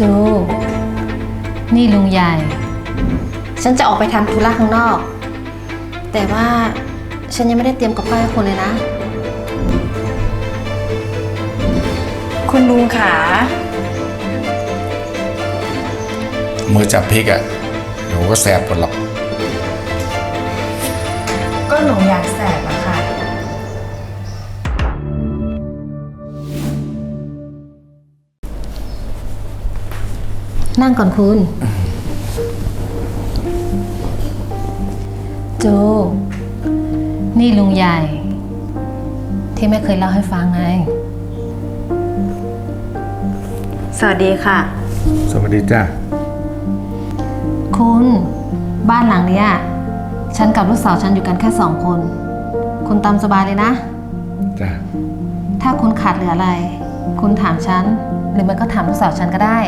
จู นี่ลุงใหญ่ ฉันจะออกไปทำธุระข้างนอก แต่ว่าฉันยังไม่ได้เตรียมกับข้าวให้คุณเลยนะ คุณลุงขามือจับพริกอะ่ะเดี๋ยวก็แสบหมดหรอกก็หนูอยากแสบอะ นั่งก่อนคุณจูนี่ลุงใหญ่ ที่ไม่เคยเล่าให้ฟังไง สวัสดีค่ะ สวัสดีจ้าคุณบ้านหลังเนี้ยฉันกับลูกสาวฉันอยู่กันแค่สองคน คุณตามสบายเลยนะ จ้าถ้าคุณขาดเหลืออะไร คุณถามฉัน หรือมันก็ถามลูกสาวฉันก็ได้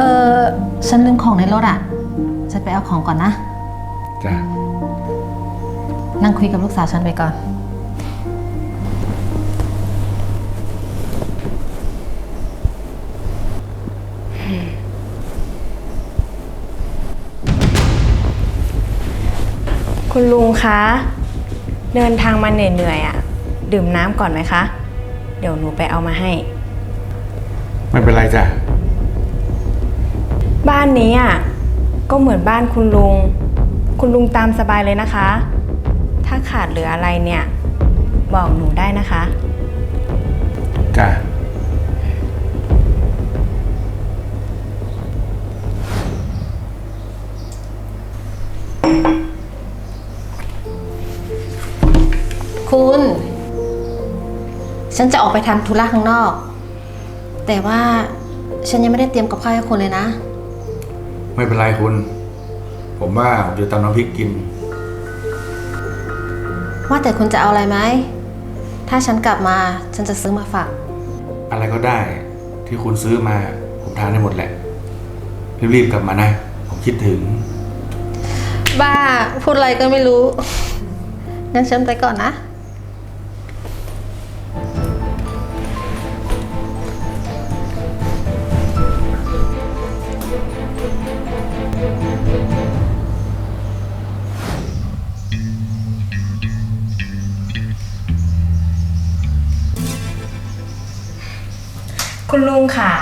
ออฉันลืมของในรถอะฉันไปเอาของก่อนนะ จ้านั่งคุยกับลูกสาวฉันไปก่อน คุณลุงคะ เดินทางมาเหนื่อยๆอะดื่มน้ำก่อนไหมคะ เดี๋ยวหนูไปเอามาให้ ไม่เป็นไรจ้าบ้านนี้อะก็เหมือนบ้านคุณลุง คุณลุงตามสบายเลยนะคะ ถ้าขาดเหลืออะไรเนี่ย บอกหนูได้นะคะ จ้าคุณ ฉันจะออกไปทำธุระข้างนอก แต่ว่าฉันยังไม่ได้เตรียมกับข้าวให้คุณเลยนะ ไม่เป็นไรคุณ ผมว่าผมจะตำน้ำพริกกิน ว่าแต่คุณจะเอาอะไรไหม ถ้าฉันกลับมาฉันจะซื้อมาฝาก อะไรก็ได้ที่คุณซื้อมา ผมทานได้หมดแหละ รีบๆกลับมานะ ผมคิดถึง บ้า พูดอะไรก็ไม่รู้ งั้นฉันไปก่อนนะ คุณลุงขา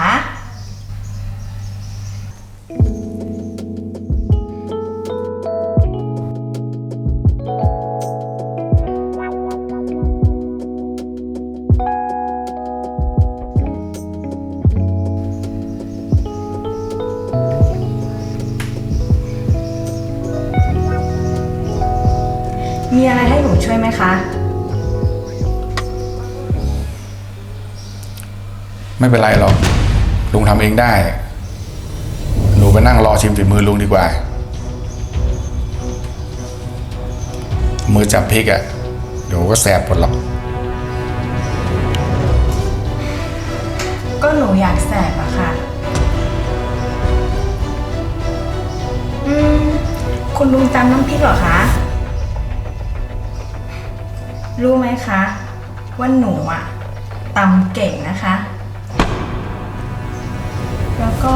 มีอะไรให้หนูช่วยไหมคะ ไม่เป็นไรหรอก ลุงทำเองได้ หนูไปนั่งรอชิมฝีมือลุงดีกว่า มือจับพริกอะ่ะ เดี๋ยวก็แสบหมดหรอก ก็หนูอยากแสบอะค่ะ อืม คุณลุงจำน้ำพริกเหรอคะ รู้ไหมคะว่าหนูอะตำเก่งนะคะ แล้วก็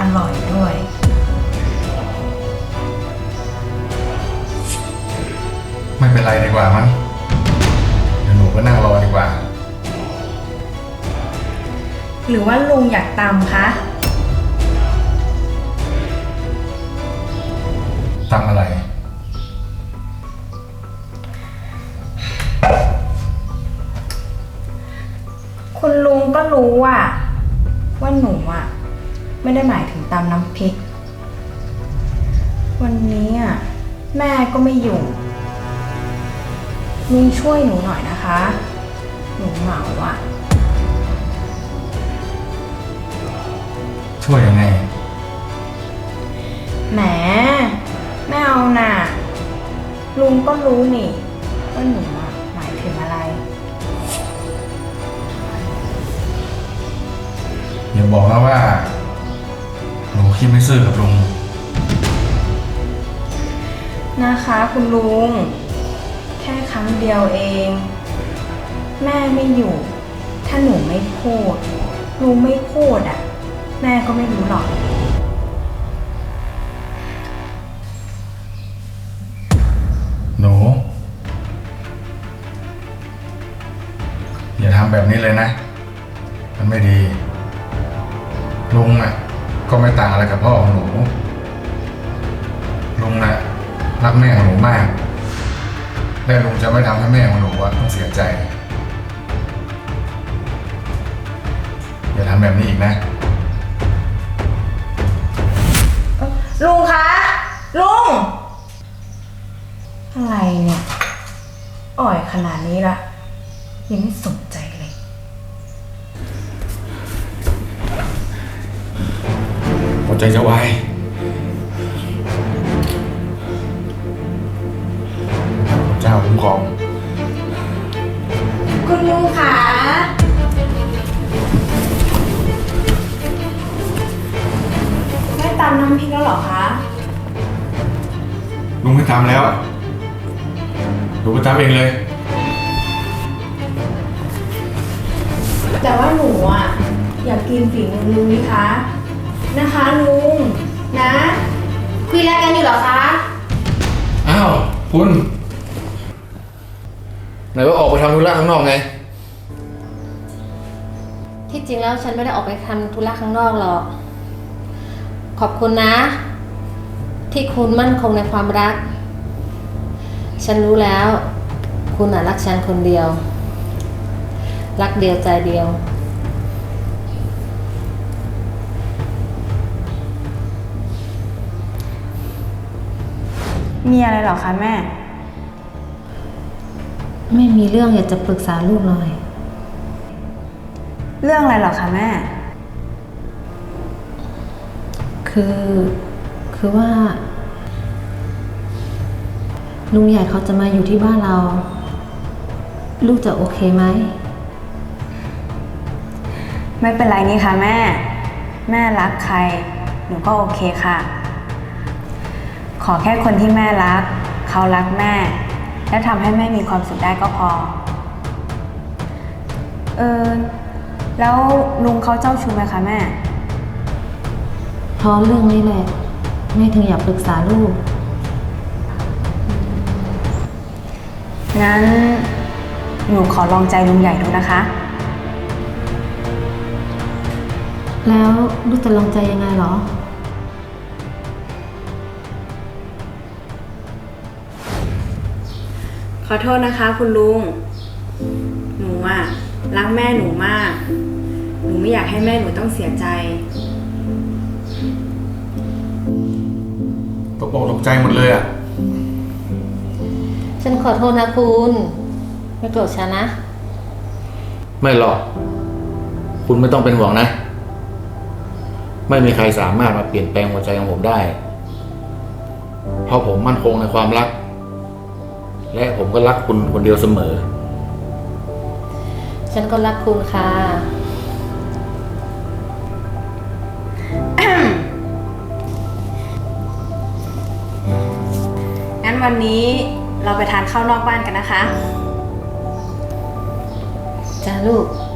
อร่อยด้วย ไม่เป็นไรดีกว่ามั้งเดี๋ยวหนูก็นั่งรอดีกว่า หรือว่าลุงอยากตำคะตำอะไร ลุงก็รู้อะว่าหนูอะไม่ได้หมายถึงตำน้ำพริก วันนี้อะแม่ก็ไม่อยู่ลุงช่วยหนูหน่อยนะคะ หนูเหงาอะช่วยยังไง แหมไม่เอาน่ะ ลุงก็รู้นี่ว่าหนู อย่าบอกนะว่าหนูคิดไม่ซื่อกับลุงนะคะ คุณลุง แค่ครั้งเดียวเอง แม่ไม่อยู่ ถ้าหนูไม่พูดลุงไม่พูดอะ แม่ก็ไม่รู้หรอก หนู อย่าทำแบบนี้เลยนะ มันไม่ดี ลุงอะ ก็ไม่ต่างอะไรกับพ่อของหนู ลุงน่ะรักแม่ของหนูมาก และลุงจะไม่ทำให้แม่ของหนูอะต้องเสียใจ อย่าทำแบบนี้อีกนะ ลุงคะ ลุง อะไรเนี่ย อ่อยขนาดนี้ละ ยังไม่สนใจ ใจจะวายพระเจ้าคุ้มครอง คุณลุงคะได้ตำน้ำพริกแล้วเหรอคะลุงไม่ทำแล้วลุงไปทำเองเลย แต่ว่าหนูอะอยากกินฝีมือลุงนี่คะ นะคะลุงนะ คุยอะไรกันอยู่เหรอคะ อ้าวคุณไหนว่าออกไปทำธุระข้างนอกไง ที่จริงแล้วฉันไม่ได้ออกไปทำธุระข้างนอกหรอก ขอบคุณนะ ที่คุณมั่นคงในความรัก ฉันรู้แล้ว คุณน่ะรักฉันคนเดียว รักเดียวใจเดียว มีอะไรเหรอคะแม่ ไม่มีเรื่องอยากจะปรึกษาลูกหน่อย เรื่องอะไรเหรอคะแม่ คือ คือว่า ลุงใหญ่เขาจะมาอยู่ที่บ้านเรา ลูกจะโอเคไหม ไม่เป็นไรนี่ค่ะแม่ แม่รักใคร หนูก็โอเคค่ะ ขอแค่คนที่แม่รัก เขารักแม่ และทำให้แม่มีความสุขได้ก็พอ เออ แล้วลุงเขาเจ้าชู้ไหมคะแม่ เพราะเรื่องนี้แหละแม่ถึงอยากปรึกษาลูก งั้นหนูขอลองใจลุงใหญ่ดูนะคะ แล้วลูกจะลองใจยังไงเหรอ ขอโทษนะคะ คุณลุง หนูอะรักแม่หนูมาก หนูไม่อยากให้แม่หนูต้องเสียใจ ตกอกตกใจหมดเลยอะ ฉันขอโทษนะคุณ ไม่โกรธฉันนะ ไม่หรอก คุณไม่ต้องเป็นห่วงนะ ไม่มีใครสามารถมาเปลี่ยนแปลงหัวใจของผมได้ เพราะผมมั่นคงในความรัก และผมก็รักคุณคนเดียวเสมอ ฉันก็รักคุณค่ะ งั้นวันนี้เราไปทานข้าวนอกบ้านกันนะคะ จ้าลูกค